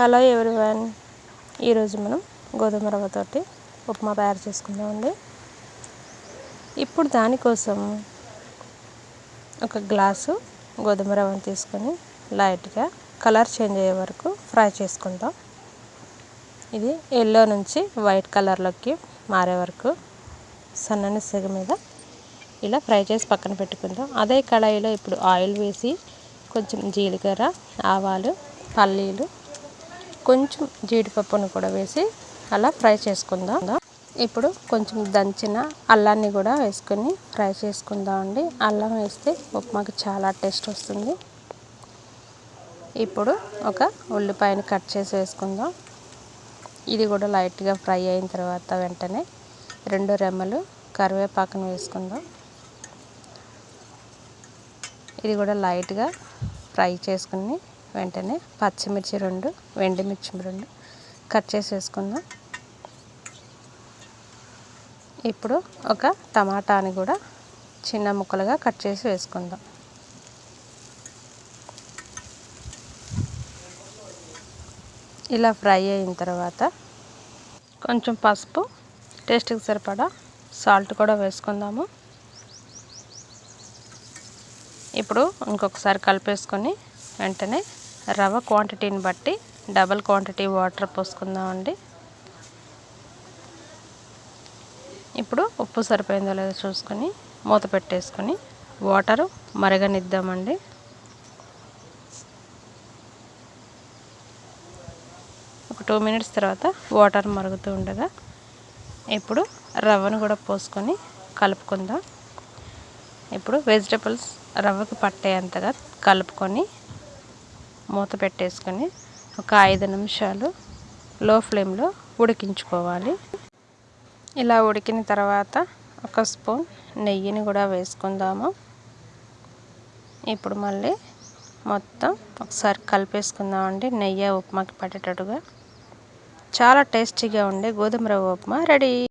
Hello everyone. ఈరోజు మనం గోధుమ రవ్వతోటి ఉప్మా తయారు చేసుకుందామండి. ఇప్పుడు దానికోసం ఒక గ్లాసు గోధుమ రవ్వను తీసుకొని లైట్గా కలర్ చేంజ్ అయ్యే వరకు ఫ్రై చేసుకుందాం. ఇది ఎల్లో నుంచి వైట్ కలర్లోకి మారే వరకు సన్నని సెగ మీద ఇలా ఫ్రై చేసి పక్కన పెట్టుకుందాం. అదే కళాయిలో ఇప్పుడు ఆయిల్ వేసి కొంచెం జీలకర్ర ఆవాలు పల్లీలు కొంచెం జీడిపప్పును కూడా వేసి అలా ఫ్రై చేసుకుందాం. ఇప్పుడు కొంచెం దంచిన అల్లాన్ని కూడా వేసుకొని ఫ్రై చేసుకుందాం అండి. అల్లం వేస్తే ఉప్మాకి చాలా టేస్ట్ వస్తుంది. ఇప్పుడు ఒక ఉల్లిపాయని కట్ చేసి వేసుకుందాం. ఇది కూడా లైట్గా ఫ్రై అయిన తర్వాత వెంటనే రెండు రెమ్మలు కరివేపాకును వేసుకుందాం. ఇది కూడా లైట్గా ఫ్రై చేసుకుని వెంటనే పచ్చిమిర్చి రెండు వెండిమిర్చి రెండు కట్ చేసి వేసుకుందాం ఇప్పుడు ఒక టమాటాని కూడా చిన్న ముక్కలుగా కట్ చేసి వేసుకుందాం. ఇలా ఫ్రై అయిన తర్వాత కొంచెం పసుపు టేస్ట్కి సరిపడా సాల్ట్ కూడా వేసుకుందాము. ఇప్పుడు ఇంకొకసారి కలిపేసుకొని వెంటనే రవ్వ క్వాంటిటీని బట్టి డబల్ క్వాంటిటీ వాటర్ పోసుకుందామండి. ఇప్పుడు ఉప్పు సరిపోయిందో లేదో చూసుకొని మూత పెట్టేసుకొని వాటరు మరగనిద్దామండి. ఒక టూ మినిట్స్ తర్వాత వాటర్ మరుగుతూ ఉండగా ఇప్పుడు రవ్వను కూడా పోసుకొని కలుపుకుందాం. ఇప్పుడు వెజిటబుల్స్ రవ్వకు పట్టేంతగా కలుపుకొని మూత పెట్టేసుకొని ఒక ఐదు నిమిషాలు లో ఫ్లేమ్లో ఉడికించుకోవాలి. ఇలా ఉడికిన తర్వాత ఒక స్పూన్ నెయ్యిని కూడా వేసుకుందాము. ఇప్పుడు మళ్ళీ మొత్తం ఒకసారి కలిపేసుకుందామండి నెయ్యి ఉప్మాకి పట్టేటట్టుగా. చాలా టేస్టీగా ఉండే గోధుమ రవ్వ ఉప్మా రెడీ.